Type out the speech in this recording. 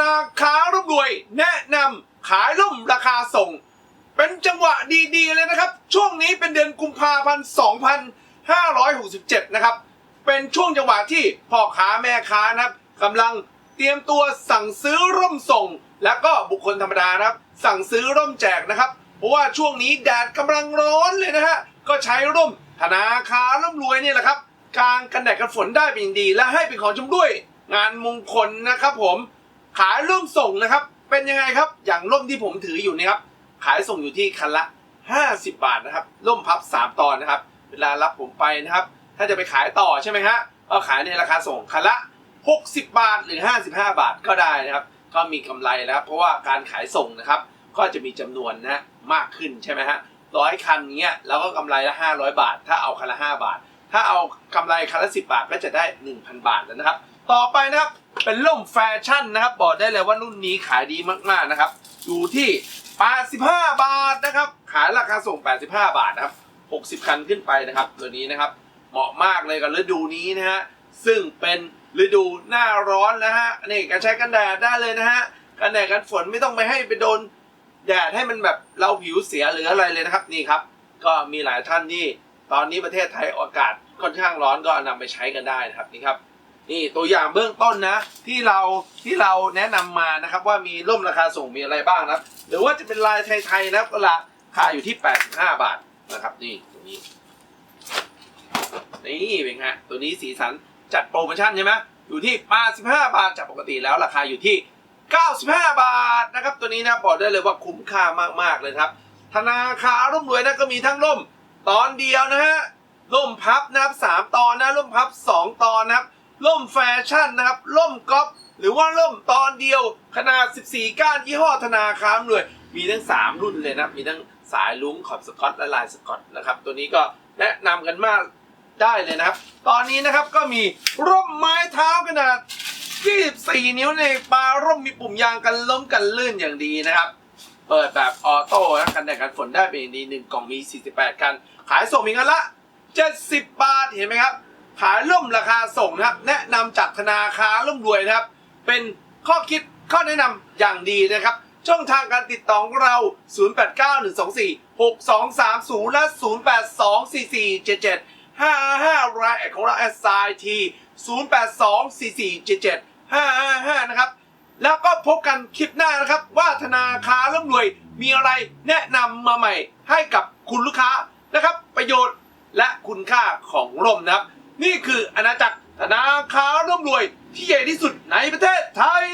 นาคารร่ำรวย แนะนำขายร่มราคาส่ง เป็นจังหวะดีๆเลยนะครับ ช่วงนี้เป็นเดือนกุมภาพันธ์2567 นะครับ เป็นช่วงจังหวะที่พ่อค้าแม่ค้านะครับกำลังเตรียมตัวสั่งซื้อร่มส่ง แล้วก็บุคคลธรรมดานะครับ สั่งซื้อร่มแจกนะครับ เพราะว่าช่วงนี้แดดกำลังร้อนเลยนะฮะก็ใช้ร่มธนาคารร่ำรวยเนี่ยแหละครับกางกันแดดกันฝนได้เป็นอย่างดี และให้เป็นของชำร่วย งานมงคลนะครับผม ขายร่วมส่งนะครับ เป็นยังไงครับ อย่างร่มที่ผมถืออยู่นี่ครับ ขายส่งอยู่ที่คันละ 50 บาทนะครับ ร่มพับ 3 ตอนนะครับ เวลารับผมไปนะครับ ถ้าจะไปขายต่อใช่ไหมฮะ ก็ขายในราคาส่งคันละ 60 บาทหรือ 55 บาทก็ได้นะครับ ก็มีกำไรนะครับ เพราะว่าการขายส่งนะครับ ก็จะมีจำนวนนะมากขึ้นใช่ไหมฮะร้อยคันเงี้ยเราก็กำไรละ 500 บาท ถ้าเอาคันละ 5 บาท ถ้าเอากำไรคันละ 10 บาทก็จะได้ 1,000 บาทแล้วนะครับ ต่อไปนะครับ เป็นร่มแฟชั่นนะครับ บอกได้เลยว่ารุ่นนี้ขายดีมากๆนะครับ อยู่ที่ 85 บาทนะครับ ขายราคาส่ง 85 บาทนะครับ 60 คันขึ้นไปนะครับ ตัวนี้นะครับ เหมาะมากเลยกับฤดูนี้นะฮะ ซึ่งเป็นฤดูหน้าร้อนนะฮะ นี่การใช้กันแดดได้เลยนะฮะ กันแดดกันฝนไม่ต้องไปให้ไปโดนแดดให้มันแบบเราผิวเสียหรืออะไรเลยนะครับ นี่ครับ ก็มีหลายท่านที่ตอนนี้ประเทศไทยอากาศค่อนข้างร้อนก็นำไปใช้กันได้นะครับนี่ครับ นี่ตัวอย่างเบื้องต้นนะ ที่เราที่เราแนะนำมานะครับ ว่ามีร่มราคาส่งมีอะไรบ้างนะครับหรือว่าจะเป็นลายไทยๆนะก็ราคาอยู่ที่ 85 บาทนะครับ นี่ตัวนี้ นี่เป็นไงตัวนี้สีสันจัดโปรโมชั่นใช่ไหมอยู่ที่85บาทจากปกติแล้วราคาอยู่ที่ 95 บาทนะครับ ตัวนี้นะบอกได้เลยว่าคุ้มค่ามากๆเลยครับ ธนาคารร่มรวยนะก็มีทั้งร่มตอนเดียวนะฮะร่มพับนะครับสามตอนนะร่มพับสองตอนนะครับ ร่มแฟชั่นนะครับร่มก๊อฟหรือว่าร่มตอนเดียวขนาด 14 ก้านยี่ห้อธนาคารร่ำรวย มีทั้ง 3 รุ่นเลยนะมีทั้งสายลุ้งขอบสกอตและลายสกอตนะครับ ตัวนี้ก็แนะนำกันมากได้เลยนะครับ ตอนนี้นะครับก็มีร่มไม้เท้าขนาด 24 นิ้วในปลาร่มมีปุ่มยางกันล้มกันลื่นอย่างดีนะครับ เปิดแบบออโต้นะกันแดดกันฝนได้เป็นอย่างดีหนึ่งกล่องมี 48 กัน ขายส่งมีกันละ 70 บาทเห็นไหมครับ ขายร่มราคาส่งนะครับ แนะนำจากธนาคารร่มรวยนะครับ เป็นข้อคิดข้อแนะนำอย่างดีนะครับ ช่องทางการติดต่อของเรา 0891246230 และ 0824477555รายแอดของเราแอดไซที0824477555 นะครับ แล้วก็พบกันคลิปหน้านะครับ ว่าธนาคารร่ำรวยมีอะไรแนะนำมาใหม่ให้กับคุณลูกค้านะครับ ประโยชน์และคุณค่าของร่มนะครับ นี่คืออาณาจักรธนาคารร่ำรวยที่ใหญ่ที่สุดในประเทศไทย